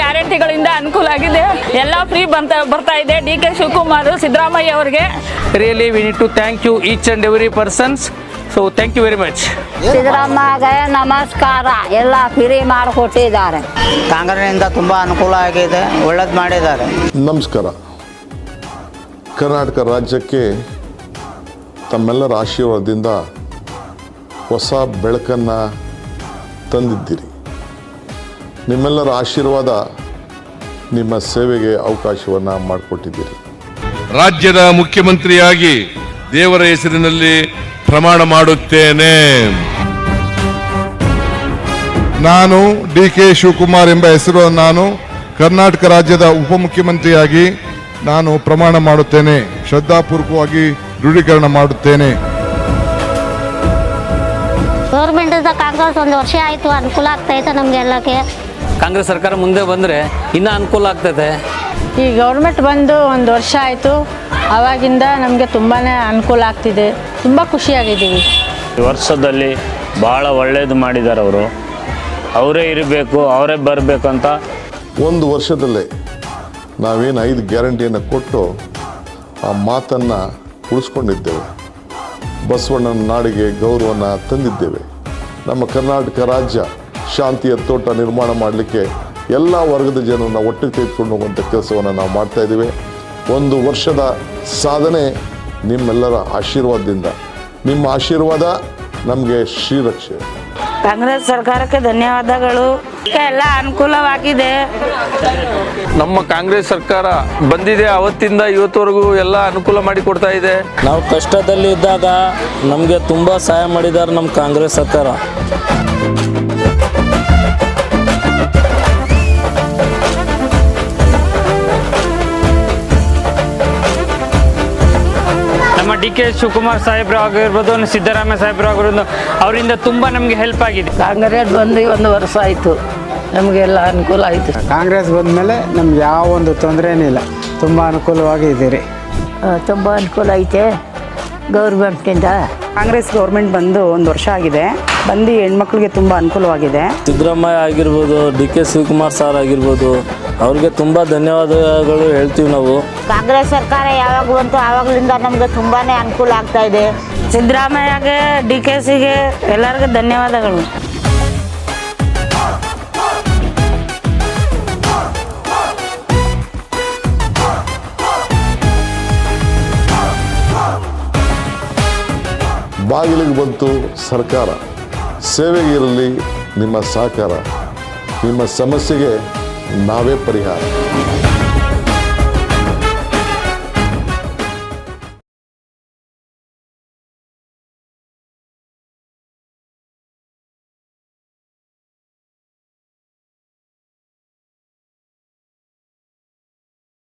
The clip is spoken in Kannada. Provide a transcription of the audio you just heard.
ಗ್ಯಾರಂಟಿಗಳಿಂದ ಅನುಕೂಲ ಆಗಿದೆ. ಎಲ್ಲ ಫ್ರೀ ಬಂತ ಬರ್ತಾ ಇದೆ. ಡಿ ಕೆ ಶಿವಕುಮಾರ್ ಸಿದ್ದರಾಮಯ್ಯ ಅವರಿಗೆ. Really we need to thank you each and every persons so thank you very much Siddaramaiah ನಮಸ್ಕಾರ. ಎಲ್ಲ ಫ್ರೀ ಮಾಡಿಕೊಟ್ಟಿದ್ದಾರೆ. ಕಾಂಗ್ರೆಸ್ನಿಂದ ತುಂಬ ಅನುಕೂಲ ಆಗಿದೆ. ಒಳ್ಳೇದು ಮಾಡಿದ್ದಾರೆ. ನಮಸ್ಕಾರ. ಕರ್ನಾಟಕ ರಾಜ್ಯಕ್ಕೆ ತಮ್ಮೆಲ್ಲರ ಆಶೀರ್ವಾದದಿಂದ ಹೊಸ ಬೆಳಕನ್ನು ತಂದಿದ್ದೀರಿ. ನಿಮ್ಮೆಲ್ಲರ ಆಶೀರ್ವಾದ ನಿಮ್ಮ ಸೇವೆಗೆ ಅವಕಾಶವನ್ನು ಮಾಡಿಕೊಟ್ಟಿದ್ದೀರಿ. ರಾಜ್ಯದ ಮುಖ್ಯಮಂತ್ರಿಯಾಗಿ ದೇವರ ಹೆಸರಿನಲ್ಲಿ ಪ್ರಮಾಣ ಮಾಡುತ್ತೇನೆ. ನಾನು ಡಿ ಕೆ ಶಿವಕುಮಾರ್ ಎಂಬ ಹೆಸರು ನಾನು ಕರ್ನಾಟಕ ರಾಜ್ಯದ ಉಪಮುಖ್ಯಮಂತ್ರಿಯಾಗಿ ನಾನು ಪ್ರಮಾಣ ಮಾಡುತ್ತೇನೆ. ಶ್ರದ್ಧಾಪೂರ್ವಕವಾಗಿ ದೃಢೀಕರಣ ಮಾಡುತ್ತೇನೆ. ಗೌರ್ಮೆಂಟಿಂದ ಕಾಂಗ್ರೆಸ್ ಒಂದು ವರ್ಷ ಆಯಿತು ಅನುಕೂಲ ಆಗ್ತೈತೆ ನಮಗೆಲ್ಲಕ್ಕೆ. ಕಾಂಗ್ರೆಸ್ ಸರ್ಕಾರ ಮುಂದೆ ಬಂದರೆ ಇನ್ನೂ ಅನುಕೂಲ ಆಗ್ತದೆ. ಈ ಗೌರ್ಮೆಂಟ್ ಬಂದು ಒಂದು ವರ್ಷ ಆಯಿತು. ಆವಾಗಿಂದ ನಮಗೆ ತುಂಬಾ ಅನುಕೂಲ ಆಗ್ತಿದೆ. ತುಂಬ ಖುಷಿಯಾಗಿದ್ದೀವಿ. ಈ ವರ್ಷದಲ್ಲಿ ಭಾಳ ಒಳ್ಳೇದು ಮಾಡಿದ್ದಾರೆ ಅವರು. ಅವರೇ ಇರಬೇಕು ಅವರೇ ಬರಬೇಕಂತ ಒಂದು ವರ್ಷದಲ್ಲೇ ನಾವೇನು ಐದು ಗ್ಯಾರಂಟಿಯನ್ನು ಕೊಟ್ಟು ಆ ಮಾತನ್ನು ಉಳಿಸ್ಕೊಂಡಿದ್ದೇವೆ. ಬಸವಣ್ಣನ ನಾಡಿಗೆ ಗೌರವನ ತಂದಿದ್ದೇವೆ. ನಮ್ಮ ಕರ್ನಾಟಕ ರಾಜ್ಯ ಶಾಂತಿಯ ತೋಟ ನಿರ್ಮಾಣ ಮಾಡಲಿಕ್ಕೆ ಎಲ್ಲ ವರ್ಗದ ಜನರನ್ನ ಒಟ್ಟಿಗೆ ತೆಗೆದುಕೊಂಡು ಹೋಗುವಂಥ ಕೆಲಸವನ್ನು ನಾವು ಮಾಡ್ತಾ ಇದ್ದೀವಿ. ಒಂದು ವರ್ಷದ ಸಾಧನೆ ನಿಮ್ಮೆಲ್ಲರ ಆಶೀರ್ವಾದದಿಂದ. ನಿಮ್ಮ ಆಶೀರ್ವಾದ ನಮಗೆ ಶ್ರೀರಕ್ಷೆ ಕಾಂಗ್ರೆಸ್ ಸರ್ಕಾರಕ್ಕೆ ಧನ್ಯವಾದಗಳು. ಎಲ್ಲ ಅನುಕೂಲವಾಗಿದೆ. ನಮ್ಮ ಕಾಂಗ್ರೆಸ್ ಸರ್ಕಾರ ಬಂದಿದೆ ಅವತ್ತಿಂದ ಇವತ್ತವರೆಗೂ ಎಲ್ಲ ಅನುಕೂಲ ಮಾಡಿ ಕೊಡ್ತಾ ಇದೆ. ನಾವು ಕಷ್ಟದಲ್ಲಿ ಇದ್ದಾಗ ನಮಗೆ ತುಂಬಾ ಸಹಾಯ ಮಾಡಿದ್ದಾರೆ ನಮ್ಮ ಕಾಂಗ್ರೆಸ್ ಸರ್ಕಾರ. ನಮ್ಮ ಡಿ ಕೆ ಶಿವಕುಮಾರ್ ಸಾಹೇಬ್ರು ಆಗಿರ್ಬೋದು ಸಿದ್ದರಾಮಯ್ಯ ಸಾಹೇಬ್ರು ಆಗಿರ್ಬೋದು ಅವರಿಂದ ತುಂಬ ನಮಗೆ ಹೆಲ್ಪ್ ಆಗಿದೆ. ಕಾಂಗ್ರೆಸ್ ಬಂದು ಒಂದು ವರ್ಷ ಆಯಿತು. ನಮಗೆಲ್ಲ ಅನುಕೂಲ ಆಯಿತು. ಕಾಂಗ್ರೆಸ್ ಬಂದಮೇಲೆ ನಮ್ಗೆ ಯಾವ ಒಂದು ತೊಂದರೆ ಇಲ್ಲ. ತುಂಬ ಅನುಕೂಲವಾಗಿ ಇದ್ದೀರಿ. ತುಂಬ ಅನುಕೂಲ ಐತೆ ಗೌರ್ಮೆಂಟಿಂದ ಕಾಂಗ್ರೆಸ್ ಗೌರ್ಮೆಂಟ್ ಬಂದು ಒಂದು ವರ್ಷ ಆಗಿದೆ. ಬಂದು ಹೆಣ್ಮಕ್ಳಿಗೆ ತುಂಬ ಅನುಕೂಲವಾಗಿದೆ. ಸಿದ್ದರಾಮಯ್ಯ ಆಗಿರ್ಬೋದು ಡಿ ಕೆ ಶಿವಕುಮಾರ್ ಸರ್ ಆಗಿರ್ಬೋದು ಅವ್ರಿಗೆ ತುಂಬ ಧನ್ಯವಾದಗಳು ಹೇಳ್ತೀವಿ ನಾವು. ಕಾಂಗ್ರೆಸ್ ಸರ್ಕಾರ ಯಾವಾಗ ಬಂತು ಆವಾಗಲಿಂದ ನಮಗೆ ತುಂಬಾ ಅನುಕೂಲ ಆಗ್ತಾ ಇದೆ. ಸಿದ್ದರಾಮಯ್ಯಗೆ ಡಿ ಕೆ ಸಿಗೆ ಎಲ್ಲರಿಗೂ ಧನ್ಯವಾದಗಳು. ಬಾಗಿಲಿಗೆ ಬಂತು ಸರ್ಕಾರ. ಸೇವೆಗೆ ಇರಲಿ ನಿಮ್ಮ ಸಹಕಾರ ನಿಮ್ಮ ಸಮಸ್ಯೆಗೆ ನಾವೇ ಪರಿಹಾರ.